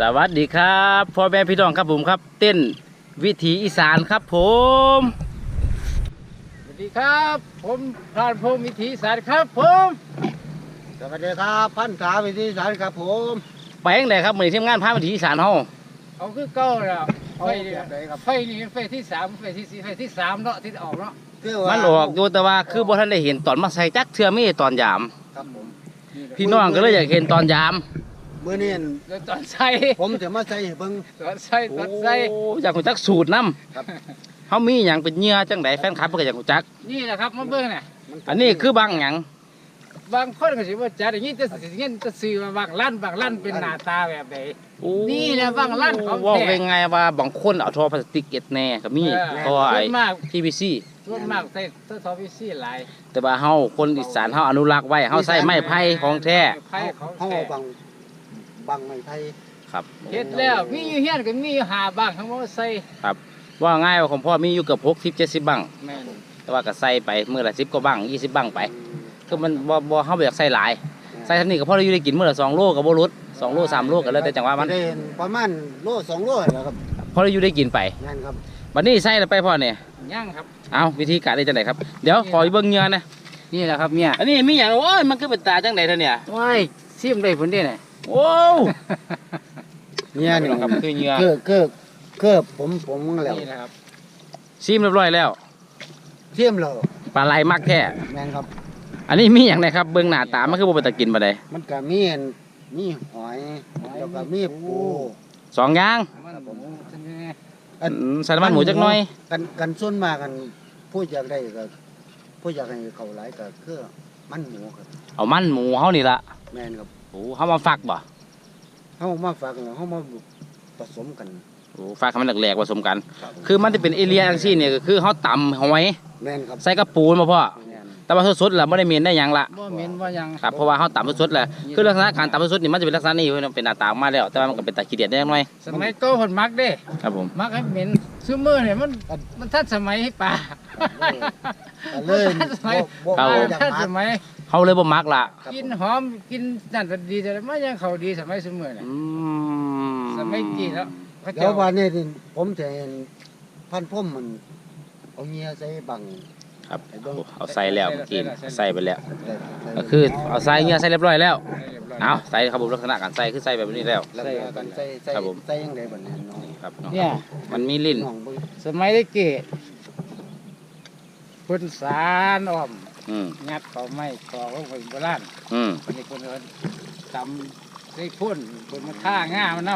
สวัสดีครับพ่อแม่พี่น้องครับผมครับ เต้นวิถีอีสานครับผม สวัสดีครับ ผมพรานพงศ์วิถีสารครับผมสวัสดีครับพันษาวิธีสารครับผมไปยังไงครับมือทีมงานพาวิถีอีสานเฮาเอาคือเก้าแล้วไฟเอานี่แบบไหนครับไฟนี่เป็นไฟที่สามไฟที่สี่ไฟที่สามเนาะที่ออกเนาะคือว่ามันออกอยู่แต่ว่าคือบ่ทันได้เห็นตอนมาใส่จักเทื่อมีตอนยามครับผมพี่น้องก็เลยอยากเห็นตอนยาม เมื่อนี้แล้วตอนใส่ผมจะมาใส่ให้เบิ่ง ตอนใส่ตอนใส่โอ้อยากรู้จักสูตรนํครับเฮามีหยังเป็นเหยื่อจังไดแฟนคลับเพิ่นก็อยากรู้จัก นี่แหละครับมาเบิ่งเนี่ยอันนี้คือบางหยังบางคนก็สิว่าจัดอย่างนี้จะสิเงี้ยจะซื้อมาบางลั่นบางลั่นเป็นหน้าตาแบบไหนโอ้นี่แหละบางร้านของแท้ ว่าเป็นไงว่าบางคนเอาท่อพลาสติกเอ็ดแน่ก็มีเออท่อส่ไอ้ วนมาก PVC ส่วนมากใส่ตัวทอพิซี่หลายแต่ว่าเฮาคนอีสานเฮาอนุรักษ์ไว้เฮาใส่ไม้ไผ่ของแท้ไผ่ของห้องแท้บัง บังไม้ไผ่ครับเฮ็ดแล้วมีอยู่เฮียนก็มีอยู่หาบางทั้งหมดใส่ว่าง่ายว่าของพ่อมีอยู่เกือบ60 70บังแม่นแต่ว่าก็ใส่ไปมื้อละ10กว่าบัง20บังไปคือมันบ่บ่เฮาบ่อยากใส่หลายใส่เท่านี้ก็พอได้อยู่ได้กินมื้อละ2โลก็บ่ลด2โล3โลก็แล้วแต่จังหวะมันได้เห็นประมาณโลสองโลแล้วครับพอได้อยู่ได้กินไปนั่นครับบัดนี้ใส่แล้วไปพ่อเนี่ยย่างครับเอาวิธีการได้จังไดครับเดี๋ยวขอเบิ่งเหงื่อนะนี่แหละครับเนี่ยอันนี้มีหยังโอ้ยมันคือเป็นตาจังไดเท่าเนี่ยว้ายซิมได้ผลได้ไหน โอ้วเนี่ยพี่นี่น้องครับคือเหงื่อคือคือคือผมผมแล้วนี่แหละครับซีมเรียบร้อยแล้วเทียมแล้วปลาไหลมักแท้แม่นครับ อันนี้มีอย่างไรครับเบื้องหน้าตามันคือบ่เป็นตะกินบ่ได้มันก็มีอันมีหอยแล้วก็มีปูสองอย่างมันหมูใช่ไหมอันอืมใส่น้ำมันหมูจักหน่อยกันกันส่วนมากกันผู้อยากได้ก็ผู้อยากให้เขาหลายก็คือมันหมูครับเอามันหมูเฮานี่ล่ะแม่นครับ โอ้เฮามาฝักบ่เฮามาฝากเฮามาผสมกันโอ้ฝักให้มันแหลกๆผสมกันครับคือมันจะเป็นเอเลียจังซี่เนี่ยก็คือเฮาตำหอยแม่นครับใส่กระปูนมาพ่อแม่นแต่ว่าสดๆล่ะบ่ได้เหม็นได้หยังล่ะบ่เหม็นว่าหยังครับเพราะว่าเฮาตำสดๆแหละคือลักษณะการตำสดๆนี่มันจะเป็นลักษณะนี้เว้ยมันเป็นหน้าตาออกมาแล้ว แต่ว่ามันก็เป็นตาขี้เดียดได้จักหน่อยสมัยเก่าเพิ่นมักเด้ ครับผมมักให้เหม็นซุมื้อเนี่ยมันมันทันสมัยให้ป่าก็ เลยทันสมัยบ่เอาบ่อยากทันมาสมัยเฮาเลยบ่มักล่ะครับกินหอมกินนั่นก็ดีแต่มันยังเข้าดีสมัยซุมื้อเนี่ยอืมสมัยกี้แล้วเขาเดี๋ยเจ้าววันนี้นี่ผมจะเห็นพันพุ่มมันเอาเงียใส่บังครับเอาใส่แล้วเมื่อกี้ใส่ไปแล้วใส่ใส่ก็คือเอาใส่เงี้ยใส่เรียบร้อยแล้วเรียบร้อยเอาใส่ครับผมลักษณะการใส่คือใส่แบบนี้แล้วแล้วก็กันใส่ใส่ครับผมใส่ยังไงบัดนี้น้องครับน้องเนี่ยมันมีลิ้นน้องเบิ่งสมัยได้เกศ คนสารอ้อมอืมงัดเขาไม่ตอกลงไปโบราณอืมคนนี้คนเอินตำได้พ่นคนมาฆ่าง่ามันน้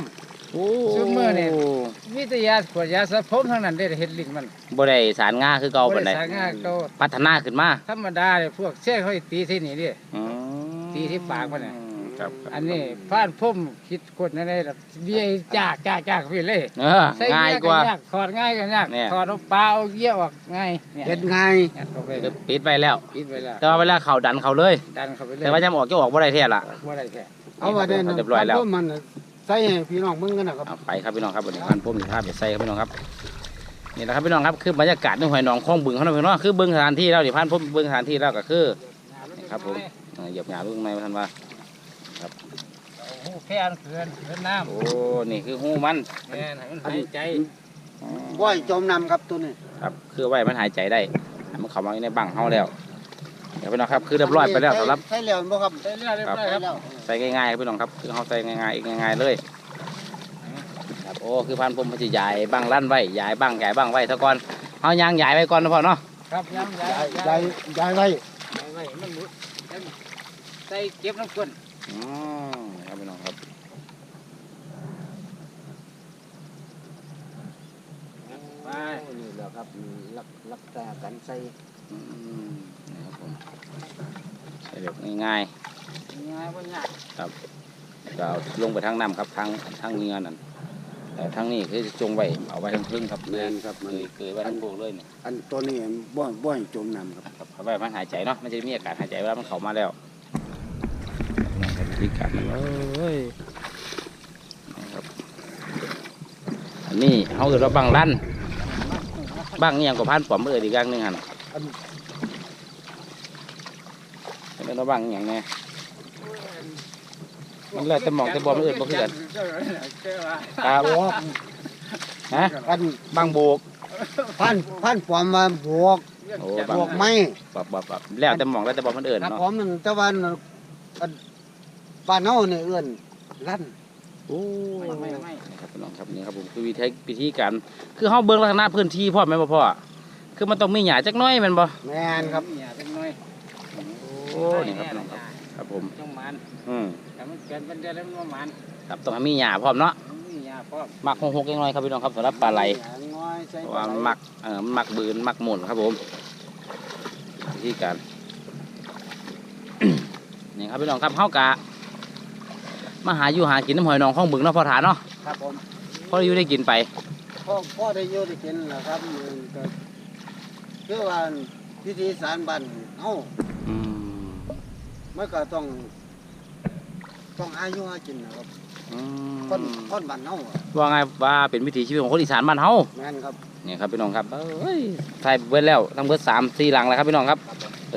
โอ้ซุมื้อนี่ำวิทยาขวดยาสระผมทั้งนั้นได้เห็ดลิ้นมันบ่ได้สารงาคือเก่าปานใดบ่ได้สารง่าเก่าพัฒนาขึ้นมาธรรมดาเนี่ยพวกเช่เขาให้ตีที่นี่ดิ อืมตีที่ปากมันน่ะ ครับครับอันนี้พานพุ่มคิดคนนั่นเลยเบี้ยจากจากจากพี่เลยเออใส่ง่ายเยกว่ายากถอดง่ายกันยากเนี่ย ถอดเอาปลาเอาเยี่ยวออกง่ายเนี่ยเฮ็ดง่ายงัดเข้าไปคือปิดไปแล้ว ปิดไว้แล้วแต่ว่าเวลาเขาดันเขาเลย ดันเข้าไปเลยแต่ว่าจะออกก็ออกบ่ได้แท้ล่ะ ว่าอะไรแค่เอาว่าได้เอาเรียบร้อยแล้วพันพุ่มมันใส่ให้พี่น้องเบิ่งกันนะครับ เอาไปครับพี่น้องครับวันนี้พันพุ่มสิภาพไปใส่ครับพี่น้องครับนี่นะครับพี่น้องครับคือบรรยากาศในหอยหนองคลองบึงเขานะพี่น้องคือเบิ้งสถานที่แล้วดิพันพุ่มเบิ้งสถานที่แล้วก็คือนี่ครับผมเออเหยียบหยาเบิ้งในท่านว่า โอ้โหแค่อันเขื่อนเขื่อนน้โอ้ นี่คือหูมันำแม่นให้มันหายใจบ่ให้จมน้ำครับตัวนี้ครับ คือไว้มันหายใจได้ให้มันเข้ามาในบังเฮาแล้ว เดี๋ยวพี่น้องครับ คือเรียบร้อยไปแล้วสำหรับใส่แล้วบ่ครับใส่เรื่อยเรียบร้อยใส่ครับ แล้วใส่ง่ายๆครับพี่น้องครับคือเฮาใส่ง่ายๆง่ายๆเลยครับโอ้คือพันพุ่มมันจะย้ายบังลั่นไว้ย้ายบังย้ายบังไว้เท่าก่อนเฮายางย้ายไว้ก่อนนะพ่อเนาะครับย้ำย้ายย้ายย้ายไว้ย้ายไว้มันหมุดใส่เก็บน้ำก้น อืมครับพี่น้องครับไปโอ้นี่แหละครับรักรักษากันใส่อืมนะครับผมใส่แบบง่ายง่ายบ่ยากๆครับก็เอาลงไปทางน้ำครับทางทางเนื้อนั่นแต่ทางนี้คือจงไว้เอาไว้ทางพึ่งครับแม่นครับเคมันยเคยไว้ทางโบกเลยนี่อันตัวนี้บ่บ่ให้จมน้ำครับครับเอาไว้มันหายใจเนาะมันจะมีอากาศหายใจเวลามันเข้ามาแล้วนะค รับวิธีการมันเอ้ยนะครับอันนี้เขาเกิดว่าบังลั่นบังนี่ยังกับพันปอมเอออีกอย่างหนึงหันอันเป็นว่าบังอหย่างเนี้ยมันแล้วแต่หมองแต่บ่มันอื่นบ่คือกันครับบวกฮะพันบางโบกพันพันปอมมาบวกโอ้บวกไม่ปับปับปับแล้วแต่หมองแล้วแต่บ่มันอื่นครับเนาะผมมันแตะวันอัน บ้านเฮาเนี่ยเอื้อนลั่นโอ้ไม่ไม่ไม่ครับพี่น้องครับนี่ครับผมคือวิธีวิธีการคือเฮาเบิ่งลักษณะพื้นที่พ่อแม่นบ่พ่อคือมันต้องมีหญ้าจักหน้อยแม่นบ่แม่นครับเนี่ยเป็นน้อยโอ้นี่ครับพี่น้องครับครับผมต้องมันอืมแต่มันเกินเป็นเดือนแล้วมันบ่มันครับต้องให้มีหญ้าพร้อมเนาะมันมียาพร้อมมักหกๆจักหน้อยครับพี่น้องครับสำหรับปลาไหลน้อยใส่เพราะปลาว่าไหลมันมักเอ่อมันมักบืนมักหมุนครับผมวิธีการนี่ครับพี่น้องครับเฮากะ มาหาอยู่หากินน้ำหอยหนองข้องบึงเนาะพอฐานเนาะครับผมพออยู่ได้กินไปพ่อพ่อได้อยู่ได้กินแหละครับมันก็คือว่าพิธีสารบ้านเฮาอืมมันก็ต้อง ต้องอายุหากินนะครับอืมคนคนบ้านเฮาอะว่าไงว่าเป็นวิถีชีวิตของคนอีสานบ้านเฮาแม่นครับ เนี่ยครับพี่น้องครับเอ้ยใส่เบิดแล้วตั้งเบิดสามสี่หลังแล้วครับพี่น้องครับ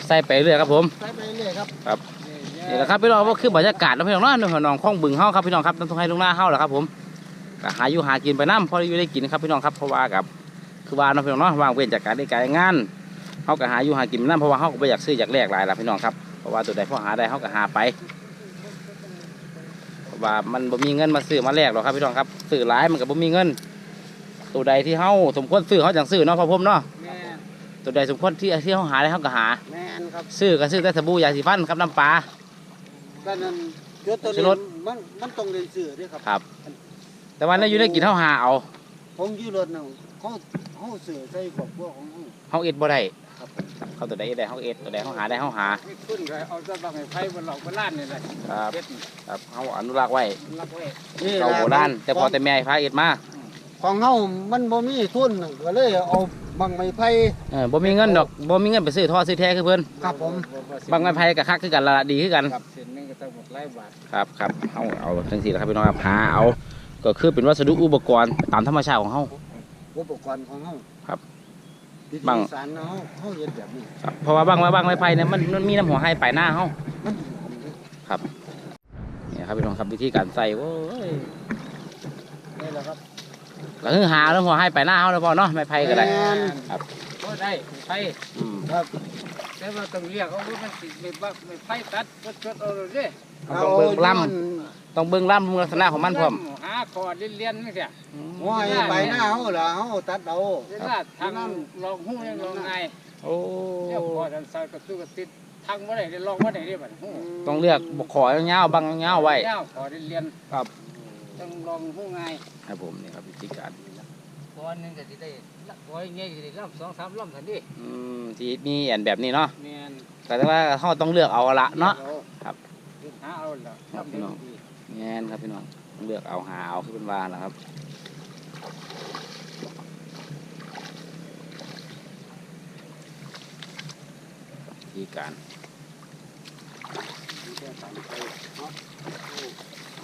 ใส่ไปเรื่อยครับผมใส่ไปเรื่อยครับนี่ แหละครับพี่น้องก็คือบรรยากาศนะพี่น้องเนาะในหอยหนองข้องบึงเฮาครับพี่น้องครับน้ำทุ่งให้ลุงหน้าเฮาแหละครับผมก็หาอยู่หากินไปน้ำพออยู่ได้กินครับพี่น้องครับเพราะว่ากับคือว่าเนาะพี่น้องเนาะว่างเว้นจากการได้การงานเฮาก็หาอยู่หากินไปน้ำเพราะว่าเฮาก็บ่อยากซื้ออยากแลกหลายละพี่น้องครับเพราะว่าตัวใดพอหาได้เฮาก็หาไปเพราะว่ามันบ่มีเงินมาซื้อมาแลกหรอกครับพี่น้องครับซื้อหลายมันก็บ่มีเงิน ตัวใดที่เฮาสมควรซื้อเฮาจังซื้อเนาะพ่อผมเนาะแม่ตัวใดสมควรที่ที่เฮาหาได้เฮาก็หาแม่นครับซื้อก็ซื้อแต่สบู่ยาสีฟันครับน้ำปลา ก็นั้นจุดตัวซื้นี้อรถมันมันต้องเรียนสื่อด้วยครับ ครับ แต่ว่าในอยู่ได้กินเฮาหาเอาผมอยู่รถน่ะเขาเขาสื่อใส่ครอบครัวของเขาเฮาเอ็ดบ่ได้ครับเขาตัวใดเอ็ดได้เฮาเอ็ดตัวใดเฮาหาได้เฮาหาไม่ขึ้นเลยเอาซะบางไอ้ไผ่บนหลอกบนล้านนี่แหละครับเฮ็ดครับเฮาอนุรักษ์ไว้รับไว้นี่เราแหละโบราณแต่พอของแต่แม่พาเอ็ดมาของเฮามันบ่มีทุนก็เลยเอาบังไม้ไผ่เออบ่มีเงินดอกบ่มีเงินไปซื้อท่อซื้อแท้คือเพิ่นครับผมบางไม้ไผ่ก็คักคือกันละดีคือกัน ครับเส้นหนึงก็ต้องหมดหลายบาทครับครับเฮาเอาจังซี่แหละครับพี่น้องครับหาเอาก็คือเป็นวัสดุอุปกรณ์ตามธรรมชาติของเฮา อุปกรณ์ของเฮาครับพิธีบังสารเฮาเฮาเฮ็ดแบบนี้ครับเพราะว่าบางไม้บางไม้ไผ่เนี่ยมันมันมีน้ำหัวให้ปลายหน้าเฮามันเนี่ยครับพี่น้องครับวิธีการใส่โอ้ยนี่แหละครับก็คือหาน้ำหัวให้ปลายหน้าเฮาแล้วพอเนาะไม้ไผ่ก็ได้ แม่นก็ได้ไผ่อืมครับ แต่ว่าต้องเรียกเอาว่ามันสิไม่บักไม่ไผ่ตัดก็ชดเอาเลยเด้ต้องเบิ่งลำต้องเบิ่งลำลักษณะของมันพร้อมหาคอเลียนๆนี่เสียหัวให้ใบหน้าเฮาล่ะเฮาตัดเอาเวลาทางลองหู้ยังลองไงโอ้เดี๋ยวพอทันใส่กระตุ้กระติดทางบ่ได้ได้ลองบ่ได้ได้บัดหู้ต้องเลือกบกขอยาวๆบางยาวๆไว้ยาวขอได้เรียนครับต้องลองหู้ง่ายครับผมนี่ครับวิธีการ พอนึงก็สิได้ละพออย่างเงี้ยสิได้ลำสองสามลำทันทีอืมที่มีอันแบบนี้เนาะแม่นแต่ว่าเขาต้องเลือกเอาละเนาะ ครับหาเอาแล้วครับทำได้ดีแง่นครับพี่น้องต้องเลือกเอาหาเอาคือเป็นว่านะครับวิธีการ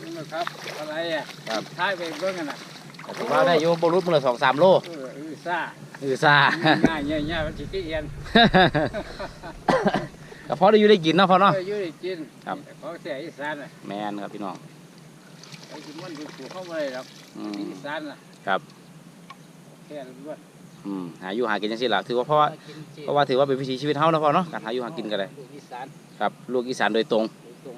นี่นะครับอะไรอะครับ ท้ายไปเบิ่งกันน่ะแต่ ถือว่าได้โยบรุษมือละสองสามโลเอออือซ่าอือซา ง่ายๆง่ายๆมันสิขี้เอียนก็พอได้อยู่ได้กินเนาะพอเนาะเอออยู่ได้กินครับ ของเสียอีสานน่ะแมนครับพี่น้องไอ้ที่มันอยู่สู่เข้ามาเลยครับอืม อีสานน่ะครับ แค่ล้วนอืมหาอยู่หากินจังซี่ล่ะถือว่าเพราะว่ากินจริงเพราะว่าถือว่าเป็นวิถีชีวิตเฮาเนาะพอเนาะการหาอยู่หากินกันเลย ลูกอีสาน ครับลูกอีสานโดยตรง ตรง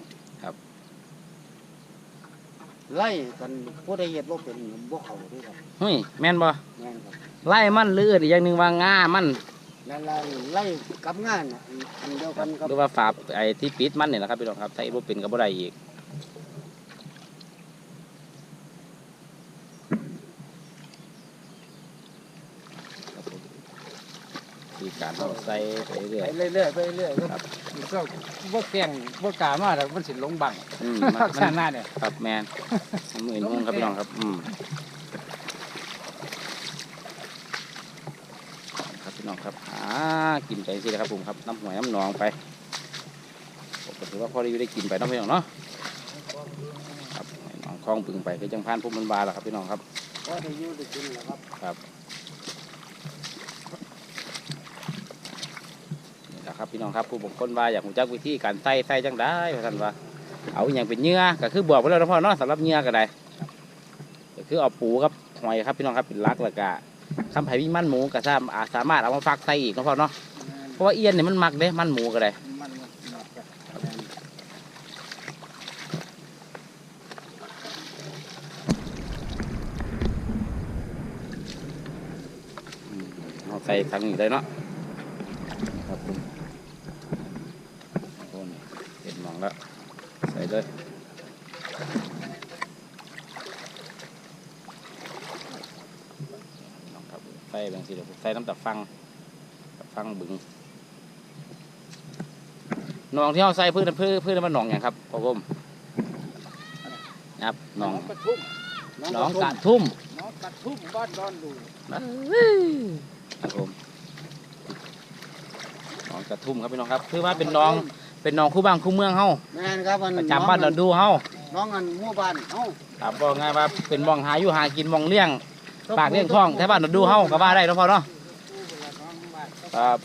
ไล่กันผู้ใดเฮ็ดบ่เป็นบ่เข้าเด้วยครับเฮ้ยแม่นบ่แม่นครับไล่มันหรืออื่นอีกอย่างหนึ่งว่าง่ามันแล้วไล่ไล่กับงานน่ะอันเดียวกันครับหรือว่าฝาไอ้ที่ปิดมันเนี่ยนะครับพี่น้องครับถ้าอีบ่เป็นก็บ่ได้อีกครับผมวิธี การเราใส่ไปเรื่อย ไปเรื่อยๆไปเรื่อยๆครับมันก็บ่แกล้งบ่กล้ามาแล้วมันสิหลงบังอืมลักษมันณะเนี่ยครับแมนมันมือนุ่งครับพี่น้องครับ อืมครับพี่น้องครับหากินไปสิครับผมครับน้ำหวยน้ำหนองไปผมก็ถือว่าพอได้อยู่ได้กินไปเน้องพี่น้องเนาะครับหวยหนองคลองปึงไปคือจังพานพวกมันบาล่ะครับพี่น้องครับ ก็ได้อยู่ได้กินแล้วครับ นี่แหละ ครับพี่น้องครับผู้บงคนว่าอยากรู้จักวิธีการใส่ใส่จังได้ท่านว่า เอาอย่างเป็นเหยื่อก็คือบอกไปแล้วนะพ่อเนาะสำหรับเหยื่อก็ได้ก็คือเอาปูกับหอยครับพี่น้องครับเป็นลักแล้วก็คำไผ่มีมันหมูก็สามารถสามารถเอามาฟักใส่อีกนะพ่อเนาะเพราะว่าเอียนเนี่ยมันมักเด้มันหมูก็ได้มันมันมันก็อืมเอาใส่ทั้งนี้เลยเนาะครับผมโอ้นี่เห็นหมองแล้วใส่ เลยน้องครับใส่บางทีเดี๋ยวผมใส่น้ำตาฟังตะฟังบึงหนองที่เราใส่พืชพืชพืชมันหนองอย่างครับพ่อผมนะครับหนองกระทุ่มหนองกระทุ่มน้องกระทุ่มบ้านดอนดูครับผมหนองกระทุ่มครับพี่น้องครับ คือว่าเป็นหน้อง เป็นหน้องคู่บ้านคู่เมืองเฮาแม่นครับมันประจำบ้านเราดูเฮาน้องอันหมู่บ้านเอ้าครับบอกง่ายว่าเป็นหมองหาอยู่หากินหมองเลี้ยงปากเลี้ยงท้องแถวบ้านเราดูเฮาก็ว่าได้เนาะพ่อเนาะครับ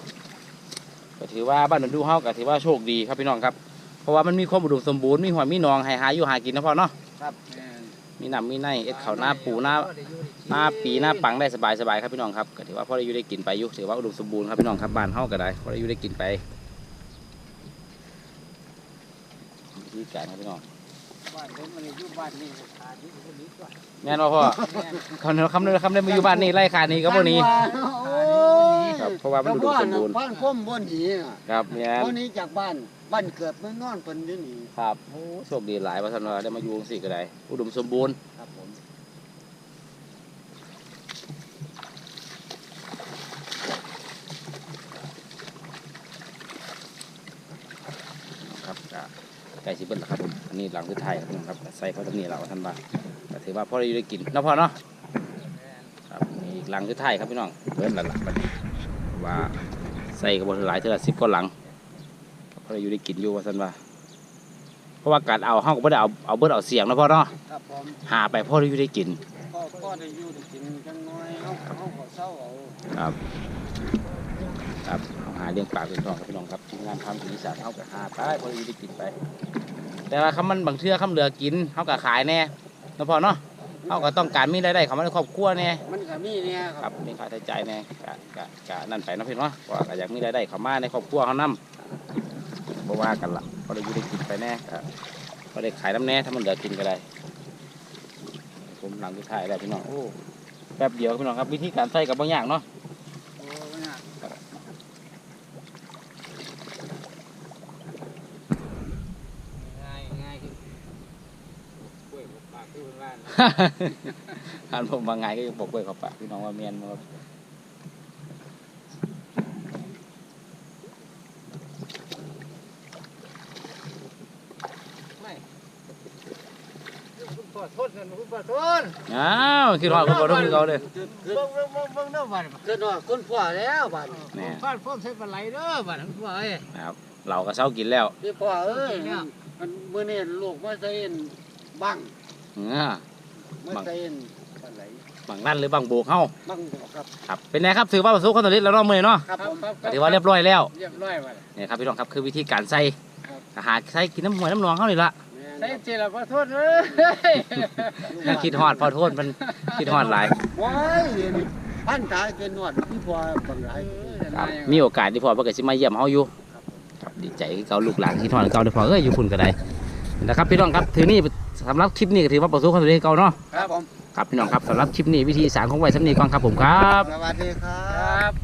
ก็ถือว่าบ้านเราดูเฮาก็ถือว่าโชคดีครับพี่น้องครับ เพราะว่ามันมีความอุดมสมบูรณ์มีหอยมีหนองให้หาอยู่หากินเนาะพ่อเนาะแม่นมีน้ำมีในเอ็ดเขาวหน้าปูหน้าหน้าปีหน้าปังได้สบายสบายครับพี่น้องครับก็ถือว่าพ่อได้อยู่ได้กินไปอยุถือว่าอุดมสมบูรณ์ครับพี่น้องครับบ้านเฮาก็ได้พ่อได้อยู่ได้กินไป วิธีการครับพี่น้องบ้านผมมันอยู่บ้านนี่ขาดอยู่คนนี้ก่อนแม่นว่าพ่อคำเดียวคำเดียวคำเดียวมาอยู่บ้านนี่ไล่ขานี่ก็บ่หนี้โอ้ยครับเพราะว่ามันอุดมสมบูรณ์บ้านพ่อมบ่หนีน่ะครับแม่นเพราะหนี้จากบ้านบ้านเกิดเมืองนอนเพิ่นได้หนีครับโอ้โชคดีหลายว่าท่านว่าได้มาอยู่จังซี่ก็ได้อุดมสมบูรณ์ครับผมครับ ก็ใกล้สิเบิ่นแล้วครับผมอันนี้หลังคือไทยครับพี่น้องครับใส่เขาตรงนี้เราท่านว่าก็ถือว่าพ่อได้อยู่ได้กินเนาะพ่อเนาะครับมีอีกหลังคือไทยครับพี่น้องเบิ้ลละหลังบัดนี้ว่าใส่กระบอกหลายเท่าไหร่สิบก็หลังเพราะเราอยู่ได้กินอยู่ว่าสันว่าเพราะว่าการเอาห้องก็ไม่ได้เอาเอาเบิ้ลเอาเสียงนะพ่อเนาะครับผมหาไปพ่อเราอยู่ได้กินพ่อพ่อได้อยู่ได้กินจังน้อยเฮาเฮาก็เศร้าเอาครับครับเอาหาเลี้ยงปลาเป็นทองครับพี่น้องครับทีมงานทำถึงอีสานเขาก็หาไปพ่อเราอยู่ได้กินไป แต่ว่าคำมันบางเทื่อคำเหลือกินเขาก็ขายแน่นะพ่อเนาะเขาก็ต้องการมีรายได้เขามาในครอบครัวแน่มันก็มีเนี่ยคครัรับบมีค่าใช้จ่ายแน่กะกะกะนั่นไปเนาะพี่เนาะว่าก็อยากมีรายได้เข้ามาในครอบครัวเขานำบ่ว่ากันละพอได้อยู่ได้กินไปแน่ก็พอได้ขายน้ำแน่ถ้ามันเหลือกินก็ได้ ผมหลังที่ถ่ายได้พี่น้องโอ้แป๊บเดียวพี่น้องครับวิธีการใส่กับบางอย่างเนาะ โอ้ยน่ะง่ายง่ายคือกล้วยบกปาก ที่บ้านอันผมบางไงก็ยังบอกไว้เขาปากพี่น้องว่าเมียนมาครับไม่คุณพ่อโทษนั่นคุณพ่อโทษอ้าวคิดฮอดคนบ่ต้องคือเขาเลยคือเบิ่งเบิ่งเบิ่งเบิ่งเด้อบ้านคือว่าคนพ่อแล้วบัดแน่บ้านพ่อใช้ปลาไหลเด้อบ้านคุณพ่อเอ้ยนะครับเราก็เช้ากินแล้วพี่พ่อเอ้ยจริงเนี่ยมันมื้อนี้ลูกมาใส่เอ็นบัง เออมาใส่เอ็นปลาไหลบางนั่นหรือบางโบกเฮาบังบอกครับครับเป็นไงครับถือว่าประสบความสำเร็จแล้วเนาะมื้อนี้เนาะครับผมก็ถือว่าเรียบร้อยแล้วเรียบร้อยบัดเนี่ยครับพี่น้องครับคือวิธีการใส่ครับ อาหารใส่กินน้ำหวยน้ำนองเขานี่ละใส่เจริญขอโทษเอ้ยคิดฮอดพอโทษมันคิดฮอดหลายว้ายพันตายเป็นนวดพี่พ่อบังหลายครับมีโอกาสที่พ่อเพิ่นก็สิมาเยี่ยมเฮาอยู่ครับดีใจที่เขาลูกหลานที่ทอดเขาได้พอเอ้ยอยู่พุ่นก็ได้นะครับพี่น้องครับถือนี่ สำหรับคลิปนี้ก็ถือว่าประสบความสำเร็จเก่าเนาะครับผม ครับพี่น้องครับสำหรับคลิปนี้วิธีสารของไว้สำนีก่อนครับผมครับ สวัสดีครัครับบ